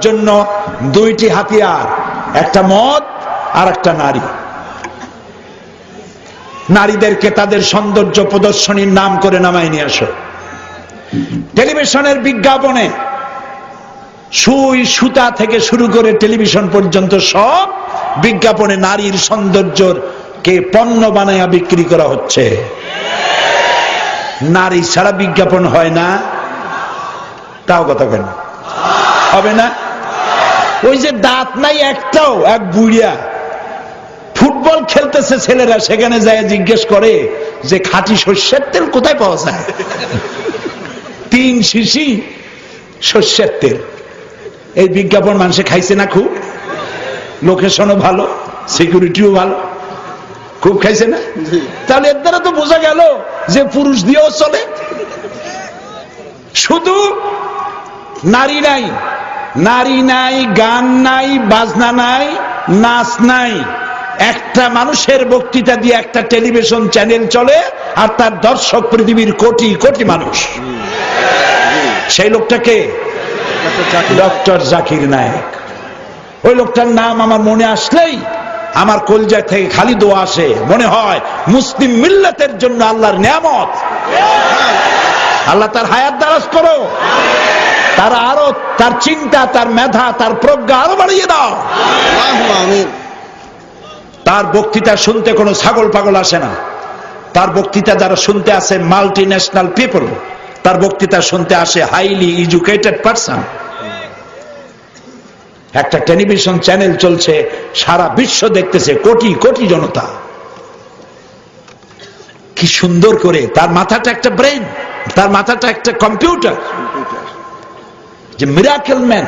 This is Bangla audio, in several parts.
জন্য দুইটি হাতিয়ার, একটা মদ আর একটা নারী। নারীদেরকে তাদের সৌন্দর্য প্রদর্শনীর নাম করে নামায় নিয়ে আসো। টেলিভিশনের বিজ্ঞাপনে সুই, সুতা থেকে শুরু করে টেলিভিশন পর্যন্ত সব বিজ্ঞাপনে নারীর সৌন্দর্যর কে পণ্য বানায়া বিক্রি করা হচ্ছে। নারী ছাড়া বিজ্ঞাপন হয় না। তাও কথা কেন? হবে না? ওই যে দাঁত নাই একটাও এক বুড়িয়া। ফুটবল খেলতেছে ছেলেরা সেখানে যায় জিজ্ঞেস করে যে খাঁটি শস্যের তেল কোথায় পাওয়া যায়? তিন শিশি শস্যের তেল। এই বিজ্ঞাপন মানুষে খাইছে না খুব? লোকেশনও ভালো সিকিউরিটিও ভালো। খুব খাইছে না? তাহলে এর দ্বারা তো বোঝা গেল যে পুরুষ দিয়েও চলে। শুধু নারী নাই নারী নাই গান নাই বাজনা নাই নাচ নাই। একটা মানুষের বক্তৃতা দিয়ে একটা টেলিভিশন চ্যানেল চলে আর তার দর্শক পৃথিবীর কোটি কোটি মানুষ। সেই লোকটাকে ডক্টর জাকির নায়ক। ওই লোকটার নাম আমার মনে আসলেই আমার কলজায় থেকে খালি দোয়া আসে। মনে হয় মুসলিম মিল্লাতের জন্য আল্লাহর নিয়ামত। আল্লাহ তার হায়াত দারাজ করো। তার আরও তার চিন্তা তার মেধা তার প্রজ্ঞা আরও বাড়িয়ে দাও। তার বক্তৃতা শুনতে কোনো ছাগল পাগল আসে না। তার বক্তৃতা যারা শুনতে আসে মাল্টি ন্যাশনাল পিপল তার বক্তৃতা শুনতে আসে হাইলি এডুকেটেড পারসন একটা টেলিভিশন চ্যানেল চলছে সারা বিশ্ব দেখতেছে কোটি কোটি জনতা। কি সুন্দর করে তার মাথাটা একটা ব্রেন তার মাথাটা একটা কম্পিউটার। যে মিরাকেল ম্যান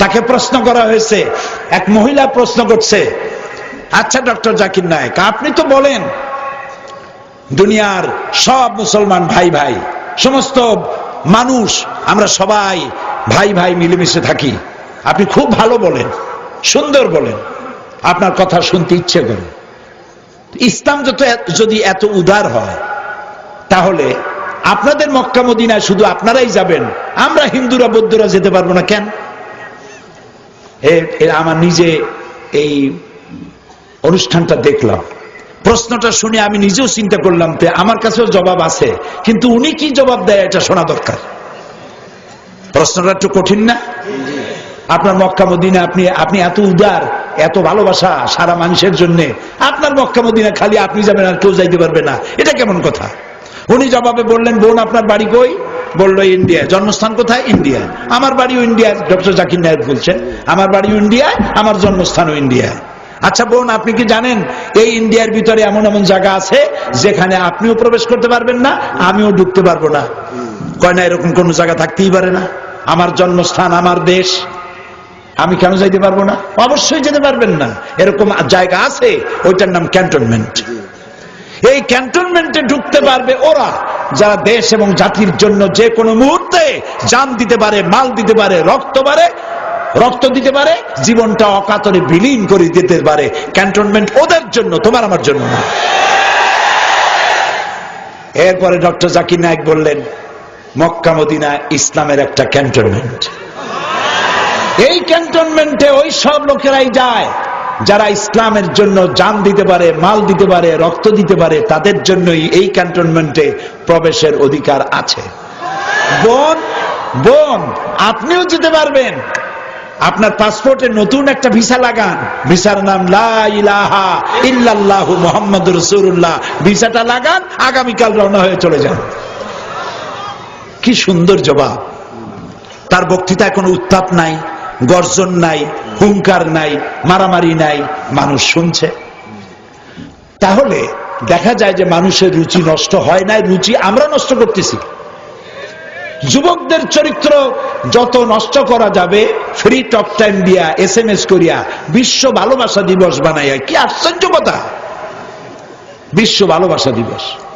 তাকে প্রশ্ন করা হয়েছে, এক মহিলা প্রশ্ন করছে আচ্ছা ডক্টর জাকির নায়ক, আপনি তো বলেন, দুনিয়ার সব মুসলমান ভাই ভাই, সমস্ত মানুষ, আমরা সবাই ভাই ভাই মিলেমিশে থাকি। আপনি খুব ভালো বলেন, সুন্দর বলেন, আপনার কথা শুনতে ইচ্ছে করে। ইসলাম যত যদি এত উদার হয়, তাহলে আপনাদের মক্কা মদিনায় শুধু আপনারাই যাবেন। আমরা হিন্দুরা, বৌদ্ধরা যেতে পারব না কেন? আমার নিজে এই অনুষ্ঠানটা দেখলাম। প্রশ্নটা শুনে আমি নিজেও চিন্তা করলাম যে আমার কাছেও জবাব আছে, কিন্তু উনি কি জবাব দেয় এটা শোনা দরকার। প্রশ্নটা একটু কঠিন না? আপনার মক্কা মদিনা, আপনি আপনি এত উদার, এত ভালোবাসা সারা মানুষের জন্য, আপনার মক্কা মদিনা খালি আপনি যাবেন আর কেউ যাইতে পারবে না। এটা কেমন কথা? উনি জবাবে বললেন, বোন, আপনার বাড়ি কই? বলল ইন্ডিয়া জন্মস্থান কোথায়? ইন্ডিয়া আমার বাড়িও ইন্ডিয়া ডক্টর জাকির নায়ক বলছেন, আমার বাড়িও ইন্ডিয়ায়, আমার জন্মস্থানও ইন্ডিয়ায়। আচ্ছা বোন, আপনি কি জানেন, এই ইন্ডিয়ার ভিতরে এমন এমন জায়গা আছে যেখানে আপনিও প্রবেশ করতে পারবেন না, আমিও ঢুকতে পারব না। কয় না, এরকম কোন জায়গা থাকতেই পারে না। আমার জন্মস্থান, আমার দেশ, আমি কেন যাইতে পারব না? অবশ্যই যেতে পারবেন না। এরকম জায়গা আছে, ওইটার নাম ক্যান্টনমেন্ট। এই ক্যান্টনমেন্টে ঢুকতে পারবে ওরা, যারা দেশ এবং জাতির জন্য যে কোনো মুহূর্তে জান দিতে পারে, মাল দিতে পারে, রক্ত পারে, রক্ত দিতে পারে, জীবনটা অকাতরে বিলীন করে দিতে পারে। ক্যান্টনমেন্ট ওদের জন্য, তোমার আমার জন্য না। এরপরে ডক্টর জাকির নায়ক বললেন, মক্কা, মদিনা, ইসলামের একটা ক্যান্টনমেন্ট। এই ক্যান্টনমেন্টে ওই সব লোকেরাই যায়। যারা ইসলামের জন্য জান দিতে পারে, মাল দিতে পারে, রক্ত দিতে পারে, তাদের জন্যই এই ক্যান্টনমেন্টে প্রবেশের অধিকার আছে। বোন বোন, আপনিও যেতে পারবেন। আপনার পাসপোর্টে নতুন একটা ভিসা লাগান। ভিসার নাম লা ইলাহা ইল্লাল্লাহু মুহাম্মাদুর রাসূলুল্লাহ। ভিসাটা লাগান, আগামীকাল রওনা হয়ে চলে যান। কি সুন্দর জবাব। তার বক্তৃতায় কোনো উত্তাপ নাই, গর্জন নাই। হুঙ্কার নাই, মারামারি নাই, মানুষ শুনছে। তাহলে দেখা যায় যে মানুষের রুচি নষ্ট হয় নাই, রুচি আমরা নষ্ট করতেছি। যুবকদের চরিত্র যত নষ্ট করা যাবে ফ্রি টক টাইম দিয়া এস এম এস করিয়া বিশ্ব ভালোবাসা দিবস বানাইয়া, কি আশ্চর্য কথা! বিশ্ব ভালোবাসা দিবস।